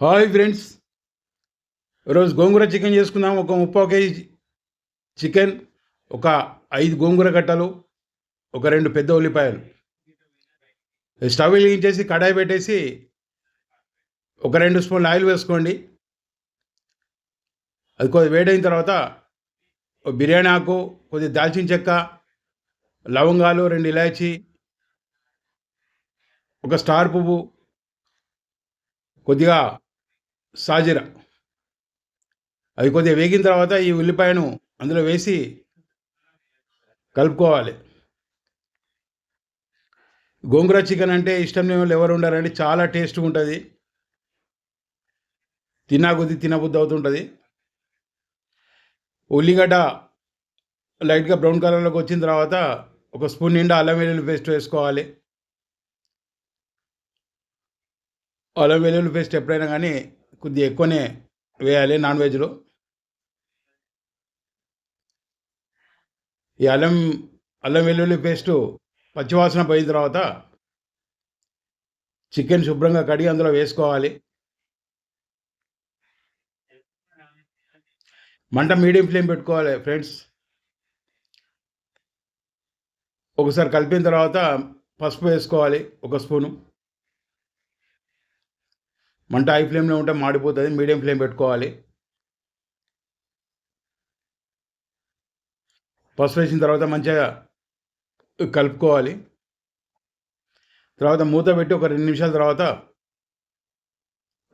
Hi friends. ఈరోజు గోంగూర chicken చేసుకుందాం. ఒక ముప్పై కేజీ చికెన్ ఒక ఐదు గోంగూర కట్టలు ఒక రెండు పెద్ద ఉల్లిపాయలు. స్టవ్ వెలిగించేసి కడాయి పెట్టేసి ఒక రెండు స్పూన్లు ఆయిల్ వేసుకోండి. అది కొద్ది వేడైన తర్వాత ఒక బిర్యానీ ఆకు కొద్ది దాల్చిన చెక్క లవంగాలు రెండు ఇలాచి ఒక స్టార్ పువ్వు కొద్దిగా సాజీర. అవి కొద్దిగా వేగిన తర్వాత ఈ ఉల్లిపాయను అందులో వేసి కలుపుకోవాలి. గోంగూర చికెన్ అంటే ఇష్టం లేని వాళ్ళు ఎవరు ఉండాలండి చాలా టేస్ట్గా ఉంటుంది. తిన్నా కొద్ది తినబుద్ధి అవుతుంటుంది. ఉల్లిగడ్డ లైట్గా బ్రౌన్ కలర్లోకి వచ్చిన తర్వాత ఒక స్పూన్ నిండా అల్లం వెల్లుల్లి పేస్ట్ వేసుకోవాలి. అల్లం వెల్లుల్లి పేస్ట్ ఎప్పుడైనా కానీ కొద్దిగా ఎక్కువనే వేయాలి నాన్ వెజ్లో. ఈ అల్లం అల్లం వెల్లుల్లి పేస్టు పచ్చివాసన పోయిన తర్వాత చికెన్ శుభ్రంగా కడిగి అందులో వేసుకోవాలి. మంట మీడియం ఫ్లేమ్ పెట్టుకోవాలి ఫ్రెండ్స్. ఒకసారి కలిపిన తర్వాత పసుపు వేసుకోవాలి ఒక స్పూను. మంట హై ఫ్లేమ్లో ఉంటే మాడిపోతుంది మీడియం ఫ్లేమ్ పెట్టుకోవాలి. పసుపు వేసిన తర్వాత మంచిగా కలుపుకోవాలి. తర్వాత మూత పెట్టి ఒక రెండు నిమిషాల తర్వాత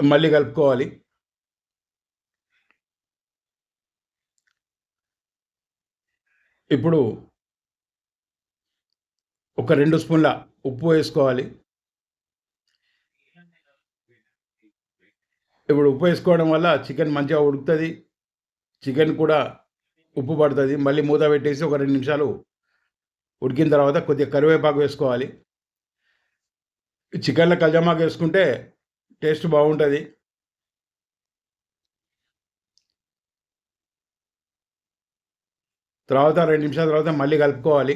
మళ్ళీ కలుపుకోవాలి. ఇప్పుడు ఒక రెండు స్పూన్ల ఉప్పు వేసుకోవాలి. ఇప్పుడు ఉప్పు వేసుకోవడం వల్ల చికెన్ మంచిగా ఉడుకుతుంది చికెన్ కూడా ఉప్పు పడుతుంది. మళ్ళీ మూత పెట్టేసి ఒక రెండు నిమిషాలు ఉడికిన తర్వాత కొద్దిగా కరివేపాకు వేసుకోవాలి. చికెన్లో కల్జమాకు వేసుకుంటే టేస్ట్ బాగుంటుంది. తర్వాత రెండు నిమిషాల తర్వాత మళ్ళీ కలుపుకోవాలి.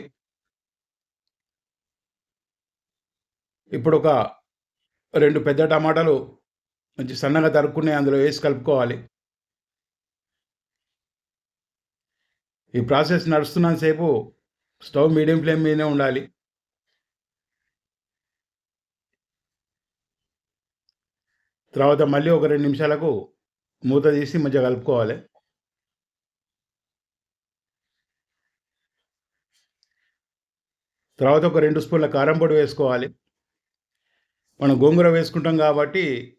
ఇప్పుడు ఒక రెండు పెద్ద టమాటాలు మంచి సన్నగా తరుక్కుని అందులో వేసి కలుపుకోవాలి. ఈ ప్రాసెస్ నడుస్తున్నంతసేపు స్టవ్ మీడియం ఫ్లేమ్ మీదనే ఉండాలి. తర్వాత మళ్ళీ ఒక రెండు నిమిషాలకు మూత తీసి మంచిగా కలుపుకోవాలి. తర్వాత ఒక రెండు స్పూన్ల కారం పొడి వేసుకోవాలి. మనం గోంగూర వేసుకుంటాం కాబట్టి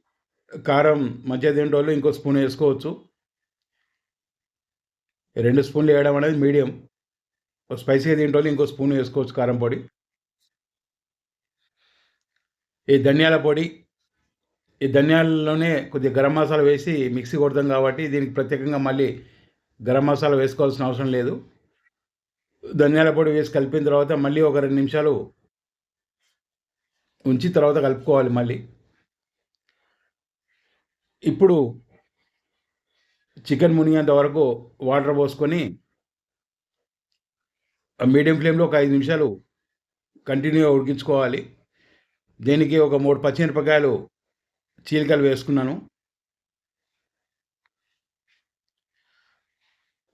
కారం మంచిగా తింటోళ్ళు ఇంకో స్పూన్ వేసుకోవచ్చు. రెండు స్పూన్లు వేయడం అనేది మీడియం. స్పైసీగా తింటోళ్ళు ఇంకో స్పూన్ వేసుకోవచ్చు కారం పొడి. ఈ ధనియాల పొడి ఈ ధనియాలలోనే కొద్దిగా గరం మసాలా వేసి మిక్సీ కొడతాం కాబట్టి దీనికి ప్రత్యేకంగా మళ్ళీ గరం మసాలా వేసుకోవాల్సిన అవసరం లేదు. ధనియాల పొడి వేసి కలిపిన తర్వాత మళ్ళీ ఒక రెండు నిమిషాలు ఉంచి తర్వాత కలుపుకోవాలి మళ్ళీ. ఇప్పుడు చికెన్ మునిగేంత వరకు వాటర్ పోసుకొని మీడియం ఫ్లేమ్లో ఒక ఐదు నిమిషాలు కంటిన్యూగా ఉడికించుకోవాలి. దీనికి ఒక మూడు పచ్చిమిరపకాయలు చీలికలు వేసుకున్నాను.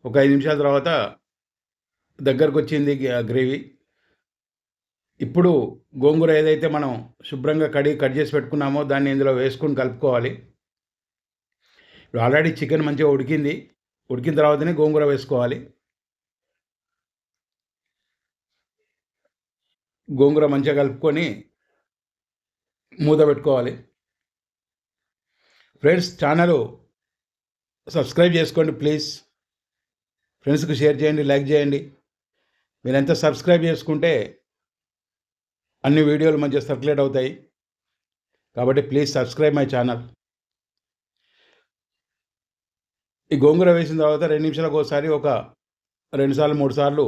ఒక ఐదు నిమిషాల తర్వాత దగ్గరకు వచ్చింది గ్రేవీ. ఇప్పుడు గోంగూర ఏదైతే మనం శుభ్రంగా కడిగి కట్ చేసి పెట్టుకున్నామో దాన్ని ఇందులో వేసుకొని కలుపుకోవాలి. ఆల్రెడీ చికెన్ మంచిగా ఉడికింది. ఉడికిన తర్వాతనే గోంగూర వేసుకోవాలి. గోంగూర మంచిగా కలుపుకొని మూత పెట్టుకోవాలి. ఫ్రెండ్స్ ఛానల్ సబ్స్క్రైబ్ చేసుకోండి ప్లీజ్. ఫ్రెండ్స్కి షేర్ చేయండి లైక్ చేయండి. మీరు ఎంత సబ్స్క్రైబ్ చేసుకుంటే అన్ని వీడియోలు మంచిగా సర్క్యులేట్ అవుతాయి. కాబట్టి ప్లీజ్ సబ్స్క్రైబ్ మై ఛానల్. ఈ గోంగూర వేసిన తర్వాత రెండు నిమిషాలకు ఒకసారి ఒక రెండు సార్లు మూడు సార్లు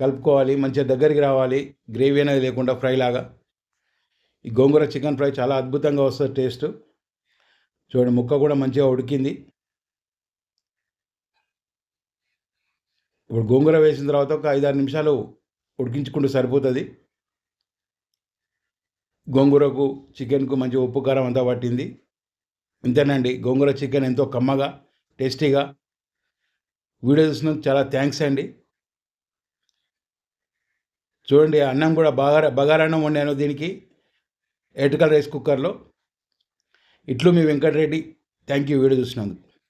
కలుపుకోవాలి మంచిగా దగ్గరికి రావాలి. గ్రేవీ అనేది లేకుండా ఫ్రై లాగా. ఈ గోంగూర చికెన్ ఫ్రై చాలా అద్భుతంగా వస్తుంది టేస్ట్. చూడండి ముక్క కూడా మంచిగా ఉడికింది. ఇప్పుడు గోంగూర వేసిన తర్వాత ఒక ఐదారు నిమిషాలు ఉడికించుకుంటూ సరిపోతుంది. గోంగూరకు చికెన్కు మంచి ఉప్పు కారం అంతా పట్టింది. ఇంతేనండి గోంగూర చికెన్ ఎంతో కమ్మగా టేస్టీగా. వీడియో చూసినందుకు చాలా థ్యాంక్స్ అండి. చూడండి అన్నం కూడా బగారా బగారన్నం వండాను దీనికి ఎటుకల్ రైస్ కుక్కర్లో ఇట్లు మీ వెంకటరెడ్డి. థ్యాంక్ యూ వీడియో చూసినందుకు.